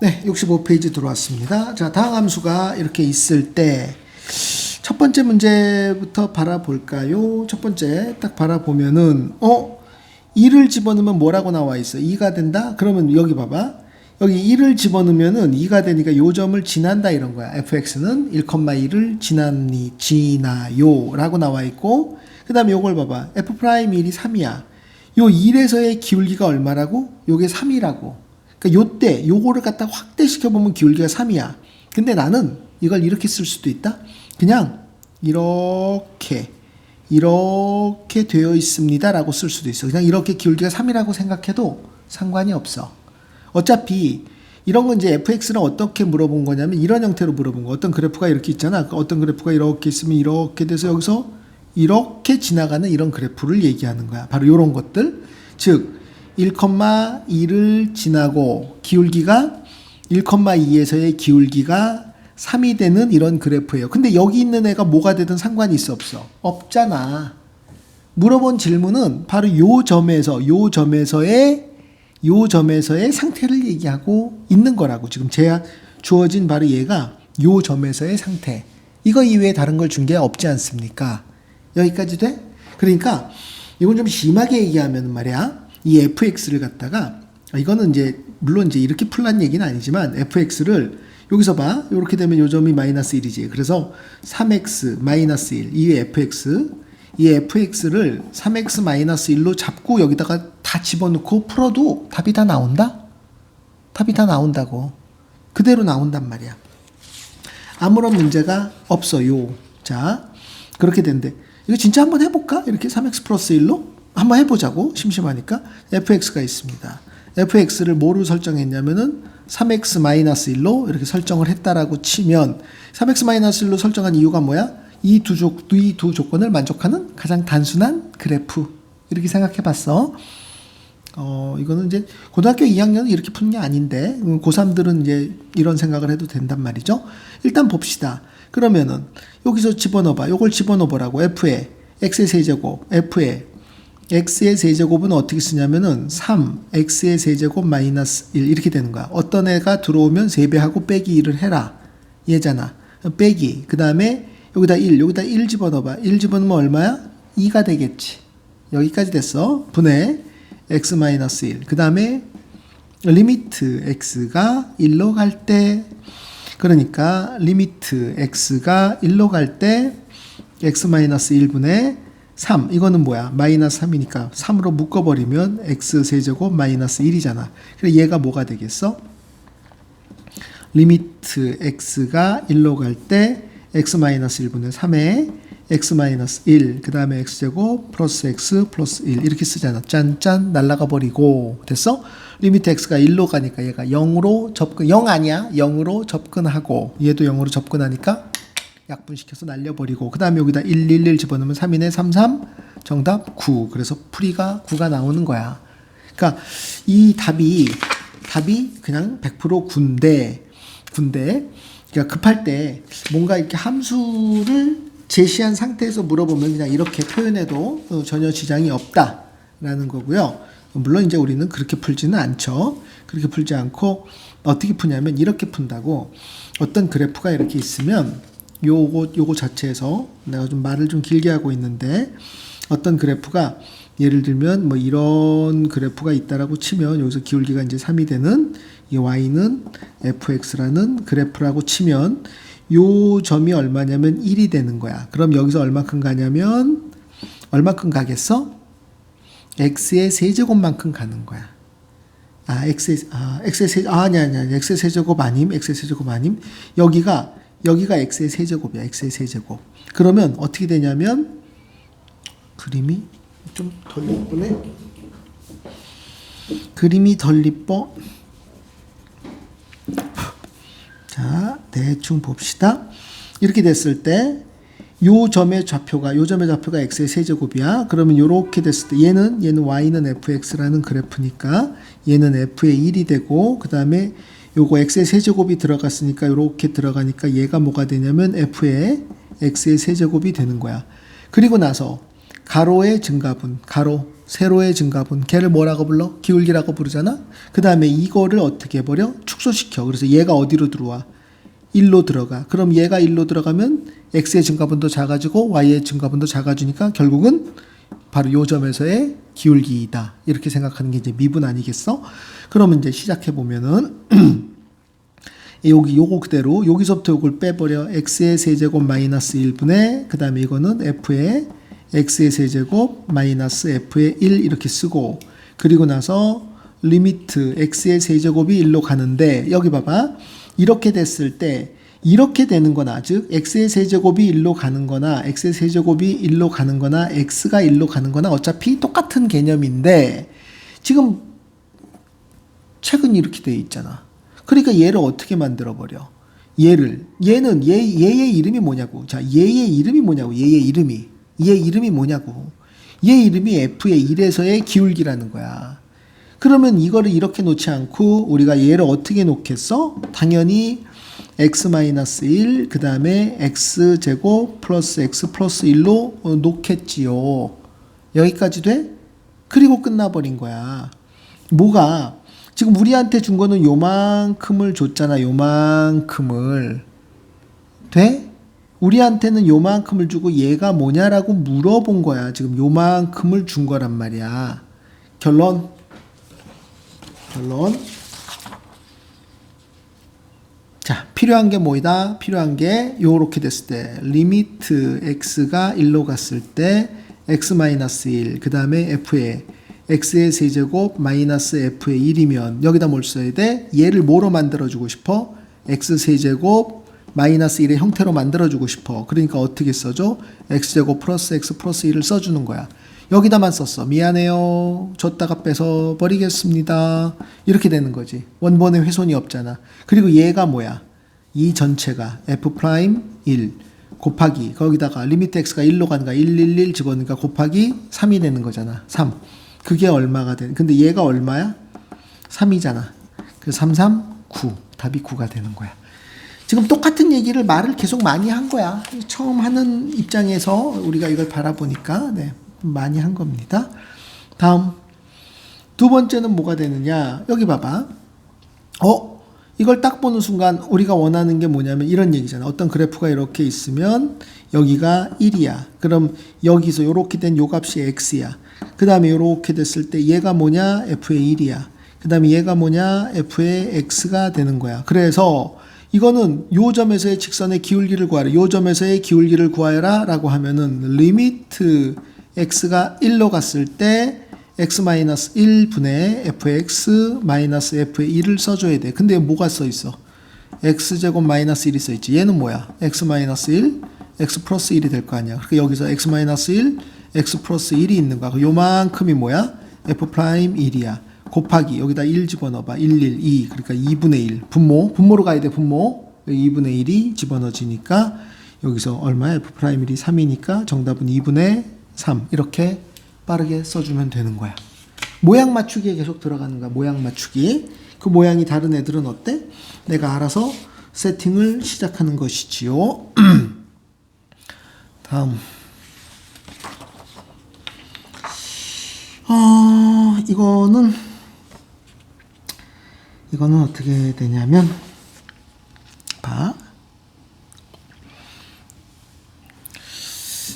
네, 65페이지 들어왔습니다. 자, 다음 함수가 이렇게 있을 때, 첫 번째 문제부터 바라볼까요? 첫 번째, 딱 바라보면은, 어? 2를 집어넣으면 뭐라고 나와 있어? 2가 된다? 그러면 여기 봐봐. 여기 1을 집어넣으면은 2가 되니까 요 점을 지난다 이런 거야. fx는 1,2를 지나니, 지나요. 라고 나와 있고, 그 다음에 요걸 봐봐. f'1이 3이야. 요 1에서의 기울기가 얼마라고? 요게 3이라고. 그러니까 요때 요거를 갖다 확대시켜 보면 기울기가 3이야. 근데 나는 이걸 이렇게 쓸 수도 있다. 그냥 이렇게 이렇게 되어 있습니다라고 쓸 수도 있어. 그냥 이렇게 기울기가 3이라고 생각해도 상관이 없어. 어차피 이런 건 이제 fx는 어떻게 물어본 거냐면 이런 형태로 물어본 거. 어떤 그래프가 이렇게 있잖아. 그 어떤 그래프가 이렇게 있으면 이렇게 돼서 여기서 이렇게 지나가는 이런 그래프를 얘기하는 거야. 바로 이런 것들. 즉 1,2를 지나고 기울기가 1,2에서의 기울기가 3이 되는 이런 그래프예요. 근데 여기 있는 애가 뭐가 되든 상관이 있어 없어? 없잖아. 물어본 질문은 바로 요 점에서 요 점에서의 요 점에서의 상태를 얘기하고 있는 거라고 지금 제가 주어진 바로 얘가 요 점에서의 상태. 이거 이외에 다른 걸 준 게 없지 않습니까? 여기까지 돼? 그러니까 이건 좀 심하게 얘기하면 말이야. 이 fx를 갖다가 아, 이거는 이제 물론 이제 이렇게 풀란 얘기는 아니지만 fx를 여기서 봐. 이렇게 되면 요 점이 마이너스 1이지. 그래서 3x 마이너스 1. 이 fx 이 fx를 3x 마이너스 1로 잡고 여기다가 다 집어넣고 풀어도 답이 다 나온다? 답이 다 나온다고. 그대로 나온단 말이야. 아무런 문제가 없어요. 자, 그렇게 된대. 이거 진짜 한번 해볼까? 이렇게 3x 플러스 1로? 한번 해보자고. 심심하니까. fx가 있습니다. fx를 뭐로 설정했냐면은 3x 마이너스 1로 이렇게 설정을 했다라고 치면 3x 마이너스 1로 설정한 이유가 뭐야? 이 두 조, 이두 조건을 만족하는 가장 단순한 그래프. 이렇게 생각해 봤어. 어, 이거는 이제 고등학교 2학년은 이렇게 푸는 게 아닌데, 음, 고3들은 이제 이런 생각을 해도 된단 말이죠. 일단 봅시다. 그러면은, 여기서 집어넣어 봐. 요걸 집어넣어 보라고. F에, X의 세제곱, F에, X의 세제곱은 어떻게 쓰냐면은 3, X의 세제곱 마이너스 1 이렇게 되는 거야. 어떤 애가 들어오면 3배하고 빼기 1을 해라. 얘잖아. 빼기. 그 다음에 여기다 1, 여기다 1 집어넣어봐. 1 집어넣으면 얼마야? 2가 되겠지. 여기까지 됐어. 분해. x 마이너스 1. 그 다음에 리미트 x가 1로 갈 때, 그러니까 리미트 x가 1로 갈 때 x 마이너스 1분의 3. 이거는 뭐야? 마이너스 3이니까 3으로 묶어버리면 x 세제곱 마이너스 1이잖아. 그래 얘가 뭐가 되겠어? 리미트 x가 1로 갈 때 x 마이너스 1분의 3에 x 마이너스 1, 그 다음에 x제곱 플러스 x 플러스 1 이렇게 쓰잖아. 짠짠 날라가 버리고 됐어? 리미트 x가 1로 가니까 얘가 0으로 접근 0 아니야? 0으로 접근하고 얘도 0으로 접근하니까 약분시켜서 날려버리고 그 다음에 여기다 1, 1, 1 집어넣으면 3이네 3, 3 정답 9 그래서 풀이가 9가 나오는 거야 그러니까 이 답이 답이 그냥 100% 군대 군대 그러니까 급할 때 뭔가 이렇게 함수를 제시한 상태에서 물어보면 그냥 이렇게 표현해도 어, 전혀 지장이 없다라는 거고요. 물론 이제 우리는 그렇게 풀지는 않죠. 그렇게 풀지 않고 어떻게 푸냐면 이렇게 푼다고 어떤 그래프가 이렇게 있으면 요거 요거 자체에서 내가 좀 말을 좀 길게 하고 있는데 어떤 그래프가 예를 들면 뭐 이런 그래프가 있다라고 치면 여기서 기울기가 이제 3이 되는 이 y는 fx라는 그래프라고 치면 요 점이 얼마냐면 1이 되는 거야. 그럼 여기서 얼마큼 가냐면 얼마큼 가겠어? x의 세제곱만큼 가는 거야. 아, x의 아, x의 세 아, 아니 아니 아니. x의 세제곱 아님. x의 세제곱 아님. 여기가 여기가 x의 세제곱이야. x의 세제곱. 그러면 어떻게 되냐면 그림이 좀 덜 예쁘네. 그림이 덜 이뻐. 자, 대충 봅시다. 이렇게 됐을 때, 요 점의 좌표가, 요 점의 좌표가 x의 세제곱이야. 그러면 요렇게 됐을 때, 얘는, 얘는 y는 fx라는 그래프니까, 얘는 f의 1이 되고, 그 다음에 요거 x의 세제곱이 들어갔으니까, 요렇게 들어가니까 얘가 뭐가 되냐면 f의 x의 세제곱이 되는 거야. 그리고 나서, 가로의 증가분, 가로 세로의 증가분, 걔를 뭐라고 불러? 기울기라고 부르잖아. 그 다음에 이거를 어떻게 해버려? 축소시켜. 그래서 얘가 어디로 들어와? 1로 들어가. 그럼 얘가 1로 들어가면 x의 증가분도 작아지고 y의 증가분도 작아지니까 결국은 바로 요 점에서의 기울기이다. 이렇게 생각하는 게 이제 미분 아니겠어? 그러면 이제 시작해 보면은 여기 요거 그대로 여기서부터 요걸 빼버려 x의 세제곱 마이너스 1분의 그 다음에 이거는 f의 x의 세제곱 마이너스 f의 1 이렇게 쓰고 그리고 나서 리미트 x의 세제곱이 1로 가는데 여기 봐봐 이렇게 됐을 때 이렇게 되는 거나 즉 x의 세제곱이 1로 가는 거나 x의 세제곱이 1로 가는 거나 x가 1로 가는 거나 어차피 똑같은 개념인데 지금 책은 이렇게 돼 있잖아. 그러니까 얘를 어떻게 만들어 버려? 얘를 얘는 얘 얘의 이름이 뭐냐고. 자, 얘의 이름이 뭐냐고. 얘의 이름이 얘 이름이 뭐냐고. 얘 이름이 f의 1에서의 기울기라는 거야. 그러면 이거를 이렇게 놓지 않고 우리가 얘를 어떻게 놓겠어? 당연히 x-1 그 다음에 x제곱 플러스 x 플러스 1로 어, 놓겠지요. 여기까지 돼? 그리고 끝나버린 거야. 뭐가 지금 우리한테 준 거는 요만큼을 줬잖아. 요만큼을. 돼? 우리한테는 요만큼을 주고 얘가 뭐냐라고 물어본 거야. 지금 요만큼을 준 거란 말이야. 결론. 결론. 자, 필요한 게 뭐이다? 필요한 게 요렇게 됐을 때 리미트 x가 1로 갔을 때 x-1, 그 다음에 f의 x의 세제곱 마이너스 f의 1이면 여기다 뭘 써야 돼? 얘를 뭐로 만들어주고 싶어? x 세제곱 마이너스 1의 형태로 만들어주고 싶어. 그러니까 어떻게 써줘? x제곱 플러스 x 플러스 1을 써주는 거야. 여기다만 썼어. 미안해요. 줬다가 뺏어 버리겠습니다. 이렇게 되는 거지. 원본에 훼손이 없잖아. 그리고 얘가 뭐야? 이 전체가 f 프라임 1 곱하기 거기다가 리미트 x가 1로 가니까 111 집어넣으니까 곱하기 3이 되는 거잖아. 3. 그게 얼마가 되는? 근데 얘가 얼마야? 3이잖아. 그 3, 3, 9. 답이 9가 되는 거야. 지금 똑같은 얘기를 말을 계속 많이 한 거야. 처음 하는 입장에서 우리가 이걸 바라보니까 네, 많이 한 겁니다. 다음 두 번째는 뭐가 되느냐? 여기 봐봐. 어? 이걸 딱 보는 순간 우리가 원하는 게 뭐냐면 이런 얘기잖아. 어떤 그래프가 이렇게 있으면 여기가 1이야. 그럼 여기서 이렇게 된 요 값이 x야. 그 다음에 이렇게 됐을 때 얘가 뭐냐? f의 1이야. 그 다음에 얘가 뭐냐? f의 x가 되는 거야. 그래서 이거는 요 점에서의 직선의 기울기를 구하라. 요 점에서의 기울기를 구하여라 라고 하면은 리미트 x가 1로 갔을 때 x-1분의 fx 마이너스 f의 1을 써줘야 돼. 근데 뭐가 써 있어? x제곱 마이너스 1이 써 있지. 얘는 뭐야? x-1, x 플러스 1이 될 거 아니야. 그러니까 여기서 x-1, x 플러스 1이 있는 거야. 요만큼이 뭐야? f 프라임 1이야. 곱하기 여기다 1 집어넣어봐. 1, 1, 2. 그러니까 2분의 1. 분모. 분모로 가야 돼. 분모. 여기 2분의 1이 집어넣어지니까 여기서 얼마야? f 프라임 1이 3이니까 정답은 2분의 3. 이렇게 빠르게 써주면 되는 거야. 모양 맞추기에 계속 들어가는 거야. 모양 맞추기. 그 모양이 다른 애들은 어때? 내가 알아서 세팅을 시작하는 것이지요. 다음. 어, 이거는 이거는 어떻게 되냐면 봐.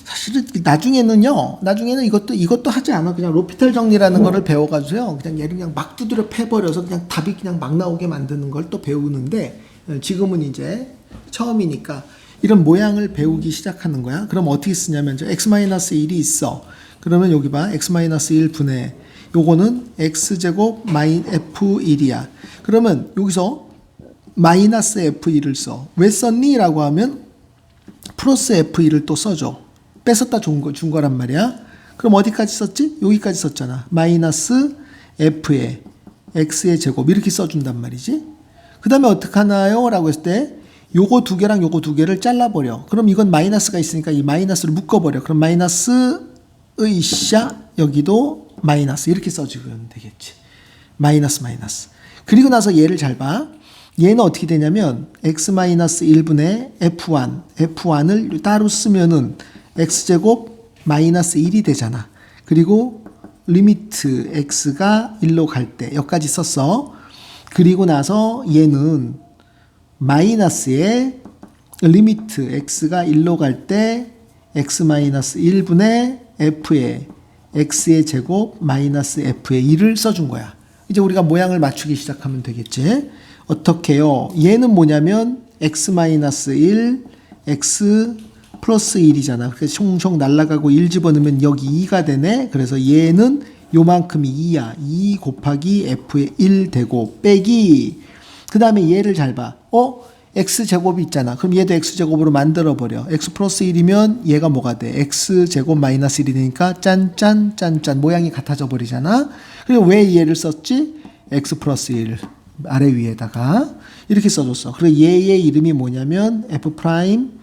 사실은 나중에는요. 나중에는 이것도 이것도 하지 않아. 그냥 로피탈 정리라는 거를 배워 가지고요. 그냥 얘를 그냥 막 두드려 패 버려서 그냥 답이 그냥 막 나오게 만드는 걸 또 배우는데 어, 지금은 이제 처음이니까 이런 모양을 배우기 시작하는 거야. 그럼 어떻게 쓰냐면 저 x-1이 있어. 그러면 여기 봐. x-1 분의 요거는 x제곱 마인 f1이야. 그러면 여기서 마이너스 f1을 써. 왜 썼니? 라고 하면 플러스 f1을 또 써줘. 뺏었다 준, 거, 준 거란 말이야. 그럼 어디까지 썼지? 여기까지 썼잖아. 마이너스 f의 x의 제곱 이렇게 써준단 말이지. 그 다음에 어떡하나요? 라고 했을 때 요거 두 개랑 요거 두 개를 잘라버려. 그럼 이건 마이너스가 있으니까 이 마이너스를 묶어버려. 그럼 마이너스 의샤 여기도 마이너스 이렇게 써주면 되겠지. 마이너스 마이너스. 그리고 나서 얘를 잘 봐. 얘는 어떻게 되냐면 x-1분의 f1, f1을 따로 쓰면은 x제곱 마이너스 1이 되잖아. 그리고 리미트 x가 1로 갈 때 여기까지 썼어. 그리고 나서 얘는 마이너스에 리미트 x가 1로 갈 때 x 마이너스 1분의 f의 x의 제곱 마이너스 f의 1을 써준 거야. 이제 우리가 모양을 맞추기 시작하면 되겠지. 어떻게요? 얘는 뭐냐면 x 마이너스 1, x 플러스 1이잖아. 그래서 총총 날라가고 1 집어넣으면 여기 2가 되네. 그래서 얘는 요만큼이 2야. 2 곱하기 f의 1 되고 빼기 그 다음에 얘를 잘 봐. 어? X 제곱이 있잖아. 그럼 얘도 x 제곱으로 만들어 버려. x 플러스 1이면 얘가 뭐가 돼? x 제곱 마이너스 1이 되니까 짠짠 짠짠 모양이 같아져 버리잖아. 그리고 왜 얘를 썼지? x 플러스 1 아래 위에다가 이렇게 써줬어. 그리고 얘의 이름이 뭐냐면 f 프라임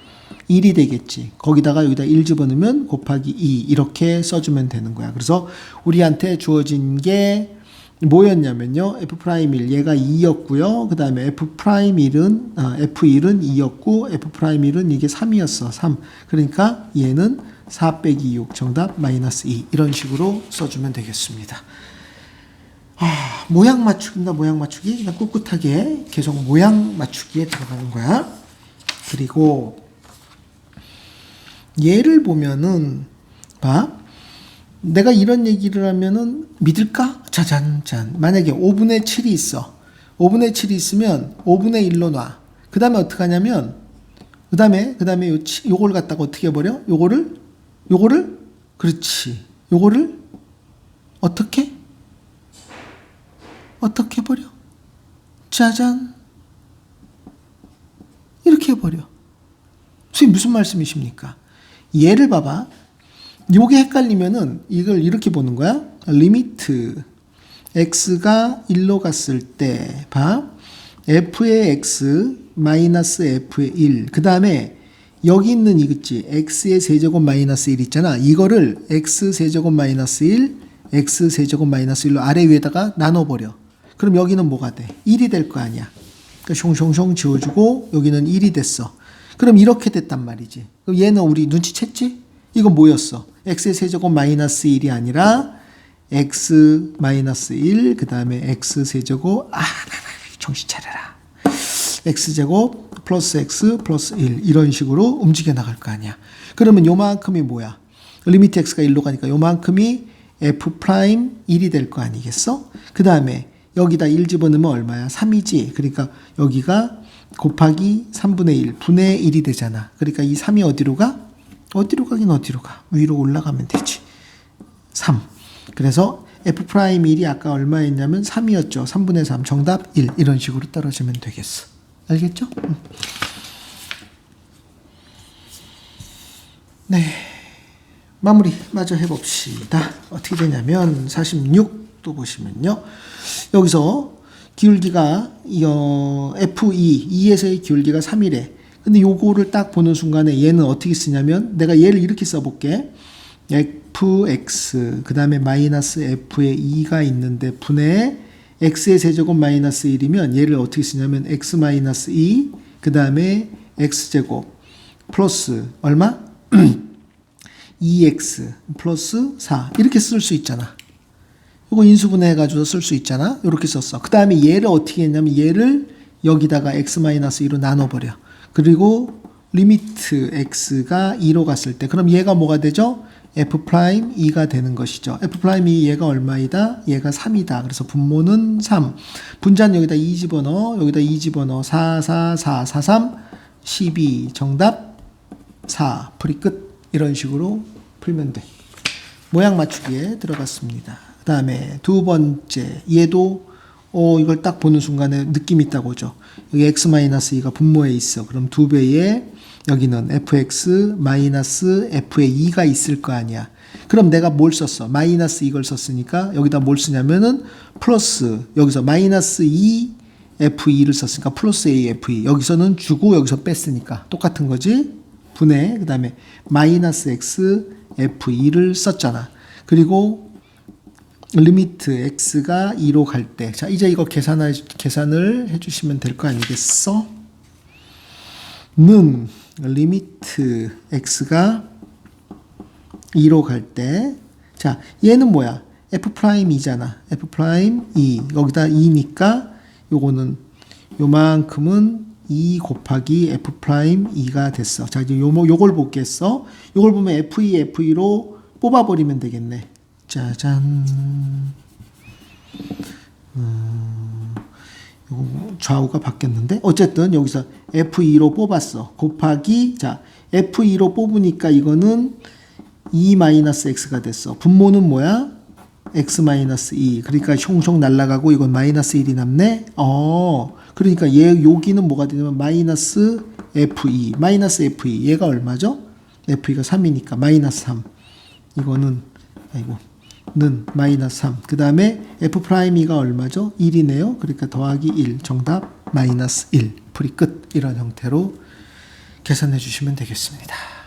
1이 되겠지. 거기다가 여기다 1 집어넣으면 곱하기 2 이렇게 써주면 되는 거야. 그래서 우리한테 주어진 게 뭐였냐면요. f 프라임 1 얘가 2였고요. 그 다음에 f 프라임 1은 아, f1은 2였고 f 프라임 1은 이게 3이었어. 3. 그러니까 얘는 4 빼기 6 정답 마이너스 2 이런 식으로 써주면 되겠습니다. 아, 모양 맞추기입니다. 모양 맞추기. 그냥 꿋꿋하게 계속 모양 맞추기에 들어가는 거야. 그리고 얘를 보면은 봐. 내가 이런 얘기를 하면은 믿을까? 짜잔 짠. 만약에 5분의 7이 있어. 5분의 7이 있으면 5분의 1로 놔. 그 다음에 어떻게 하냐면, 그 다음에, 그 다음에 요걸 갖다가 어떻게 해버려? 요거를, 요거를, 그렇지. 요거를, 어떻게? 어떻게 해버려? 짜잔. 이렇게 해버려. 선생님 무슨 말씀이십니까? 얘를 봐봐. 요게 헷갈리면은 이걸 이렇게 보는 거야. 리미트 x가 1로 갔을 때 봐. f의 x 마이너스 f의 1. 그 다음에 여기 있는 이거지. x의 세제곱 마이너스 1 있잖아. 이거를 x 세제곱 마이너스 1, x 세제곱 마이너스 1로 아래 위에다가 나눠버려. 그럼 여기는 뭐가 돼? 1이 될 거 아니야. 그러니까 숑숑숑 지워주고 여기는 1이 됐어. 그럼 이렇게 됐단 말이지. 그럼 얘는 우리 눈치챘지? 이건 뭐였어? X의 세제곱 마이너스 1이 아니라 x 마이너스 1, 그 다음에 x 세제곱, 아, 정신 차려라. x제곱 플러스 x 플러스 1 이런 식으로 움직여 나갈 거 아니야. 그러면 요만큼이 뭐야? 리미트 x가 1로 가니까 요만큼이 f 프라임 1이 될 거 아니겠어? 그 다음에 여기다 1 집어넣으면 얼마야? 3이지. 그러니까 여기가 곱하기 3분의 1, 분의 1이 되잖아. 그러니까 이 3이 어디로 가? 어디로 가긴 어디로 가? 위로 올라가면 되지. 3. 그래서 f 프라임 1이 아까 얼마였냐면 3이었죠. 3분의 3. 정답 1. 이런 식으로 떨어지면 되겠어. 알겠죠? 음. 네. 마무리 마저 해봅시다. 어떻게 되냐면 46도 보시면요. 여기서 기울기가 어, F2, 2에서의 기울기가 3이래. 근데 요거를 딱 보는 순간에 얘는 어떻게 쓰냐면 내가 얘를 이렇게 써볼게. fx 그 다음에 마이너스 f의 2가 있는데 분의 x의 세제곱 마이너스 1이면 얘를 어떻게 쓰냐면 x 마이너스 2 그 다음에 x제곱 플러스 얼마? 2x 플러스 4 이렇게 쓸 수 있잖아. 이거 인수분해 해가지고 쓸 수 있잖아. 이렇게 썼어. 그 다음에 얘를 어떻게 했냐면 얘를 여기다가 x 마이너스 2로 나눠버려. 그리고 리미트 x가 2로 갔을 때 그럼 얘가 뭐가 되죠? f 프라임 2가 되는 것이죠. f 프라임 2 얘가 얼마이다? 얘가 3이다. 그래서 분모는 3. 분자는 여기다 2 집어넣어. 여기다 2 집어넣어. 4, 4, 4, 4, 3, 12. 정답 4. 풀이 끝. 이런 식으로 풀면 돼. 모양 맞추기에 들어갔습니다. 그 다음에 두 번째, 얘도, 어, 이걸 딱 보는 순간에 느낌 있다고 죠 여기 x-2가 분모에 있어. 그럼 두 배에 여기는 fx 마이너스 f의 2가 있을 거 아니야. 그럼 내가 뭘 썼어? 마이너스 이걸 썼으니까 여기다 뭘 쓰냐면은 플러스 여기서 마이너스 2 f2를 썼으니까 플러스 a f2 여기서는 주고 여기서 뺐으니까 똑같은 거지. 분해 그 다음에 마이너스 x f2를 썼잖아. 그리고 리미트 x가 2로 갈 때, 자 이제 이거 계산을 계산을 해주시면 될 거 아니겠어? 는 리미트 x가 2로 갈 때. 자, 얘는 뭐야? f 프라임 2잖아. f 프라임 2. 여기다 2니까 요거는 요만큼은 2 곱하기 f 프라임 2가 됐어. 자, 이제 요, 요걸 보겠어. 요걸 보면 f2, f2로 뽑아버리면 되겠네. 짜잔. 요거 좌우가 바뀌었는데 어쨌든 여기서 F2로 뽑았어. 곱하기 자 F2로 뽑으니까 이거는 2-x가 됐어. 분모는 뭐야? x-2. 그러니까 숑숑 날라가고 이건 마이너스 1이 남네. 어. 그러니까 얘 여기는 뭐가 되냐면 마이너스 F2. 마이너스 F2. 얘가 얼마죠? F2가 3이니까 마이너스 3. 이거는 아이고 는 마이너스 3. 그 다음에 f 프라임 2가 얼마죠? 1이네요. 그러니까 더하기 1. 정답 마이너스 1. 풀이 끝. 이런 형태로 계산해 주시면 되겠습니다.